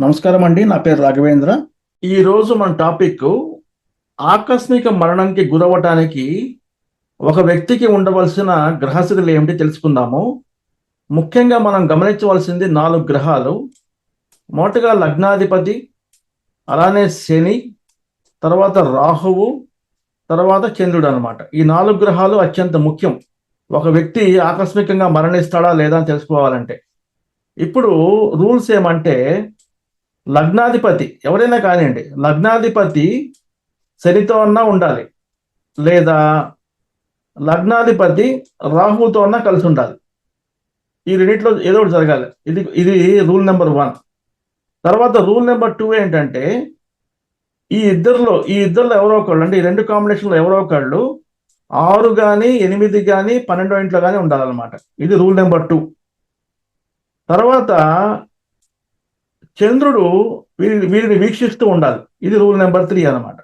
నమస్కారం అండి నా పేరు రాఘవేంద్ర. ఈ రోజు మన టాపిక్ ఆకస్మిక మరణంకి గురవటానికి ఒక వ్యక్తికి ఉండవలసిన గ్రహస్థితులు ఏమిటి తెలుసుకుందాము. ముఖ్యంగా మనం గమనించవలసింది నాలుగు గ్రహాలు. మొదటగా లగ్నాధిపతి అలానే శని తర్వాత రాహువు తర్వాత చంద్రుడు అనమాట ఈ నాలుగు గ్రహాలు అత్యంత ముఖ్యం. ఒక వ్యక్తి ఆకస్మికంగా మరణిస్తాడా లేదా అని తెలుసుకోవాలంటే. ఇప్పుడు రూల్స్ ఏమంటే లగ్నాధిపతి ఎవరైనా కానివ్వండి లగ్నాధిపతి శనితో అన్నా ఉండాలి లేదా లగ్నాధిపతి రాహుతో అన్నా కలిసి ఉండాలి. ఈ రెండిట్లో ఏదో ఒకటి జరగాలి. ఇది ఇది రూల్ నెంబర్ వన్. తర్వాత రూల్ నెంబర్ టూ ఏంటంటే ఈ ఇద్దరిలో ఈ ఇద్దరిలో ఎవరో ఒకళ్ళు అంటే ఈ రెండు కాంబినేషన్లో ఎవరో ఒకళ్ళు ఆరు కానీ ఎనిమిది కానీ పన్నెండో ఇంట్లో కానీ ఉండాలన్నమాట. ఇది రూల్ నెంబర్ టూ. తర్వాత చంద్రుడు వీరి వీరిని వీక్షిస్తూ ఉండాలి. ఇది రూల్ నెంబర్ త్రీ అనమాట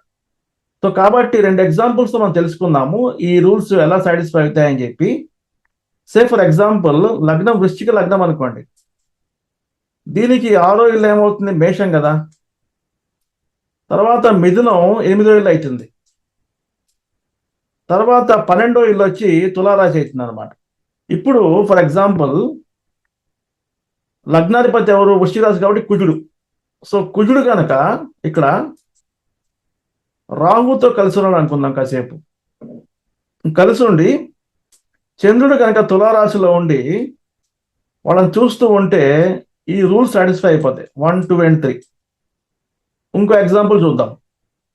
సో కాబట్టి రెండు ఎగ్జాంపుల్స్ మనం తెలుసుకుందాము. ఈ రూల్స్ ఎలా సాటిస్ఫై అవుతాయని చెప్పి. సే ఫర్ ఎగ్జాంపుల్ లగ్నం వృశ్చిక లగ్నం అనుకోండి. దీనికి ఆరో ఇల్లు ఏమవుతుంది? మేషం కదా. తర్వాత మిథునం ఎనిమిదో ఇల్లు అవుతుంది. తర్వాత పన్నెండో ఇల్లు వచ్చి తులారాశి అవుతుంది అనమాట ఇప్పుడు ఫర్ ఎగ్జాంపుల్ లగ్నాధిపతి ఎవరు? వృశ్చిక కాబట్టి కుజుడు. సో కుజుడు కనుక ఇక్కడ రాహుతో కలిసి ఉన్నాడు అనుకుందాం కాసేపు. కలిసి ఉండి చంద్రుడు కనుక తులారాశిలో ఉండి వాళ్ళని చూస్తూ ఉంటే ఈ రూల్స్ సాటిస్ఫై అయిపోతాయి. One two and three. ఇంకో ఎగ్జాంపుల్ చూద్దాం.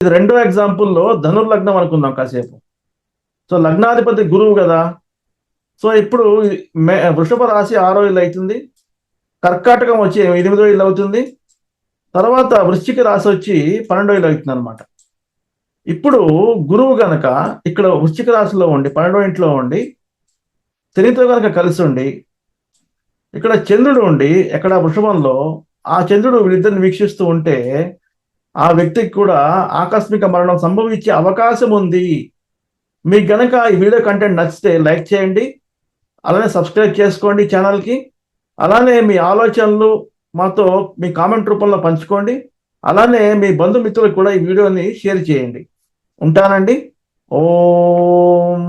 ఇది రెండో ఎగ్జాంపుల్లో ధనుర్లగ్నం అనుకుందాం కాసేపు. సో లగ్నాధిపతి గురువు కదా. సో ఇప్పుడు మే వృషభ రాశి ఆరో ఇల్లు అవుతుంది కర్కాటకం వచ్చి ఎనిమిదో ఇల్లు అవుతుంది. తర్వాత వృశ్చిక రాశి వచ్చి పన్నెండో ఇల్లు అవుతుంది అనమాట ఇప్పుడు గురువు గనక ఇక్కడ వృశ్చిక రాశిలో ఉండి పన్నెండో ఇంట్లో ఉండి శనితో గనక కలిసి ఉండి ఇక్కడ చంద్రుడు ఉండి ఎక్కడ వృషభంలో ఆ చంద్రుడు వీళ్ళిద్దరిని వీక్షిస్తూ ఉంటే ఆ వ్యక్తికి కూడా ఆకస్మిక మరణం సంభవించే అవకాశం ఉంది. మీకు గనక ఈ వీడియో కంటెంట్ నచ్చితే లైక్ చేయండి. అలానే సబ్స్క్రైబ్ చేసుకోండి ఛానల్కి. అలానే మీ ఆలోచనలు మాతో మీ కామెంట్ రూపంలో పంచుకోండి. అలానే మీ బంధుమిత్రులకు కూడా ఈ వీడియోని షేర్ చేయండి. ఉంటానండి. ఓం.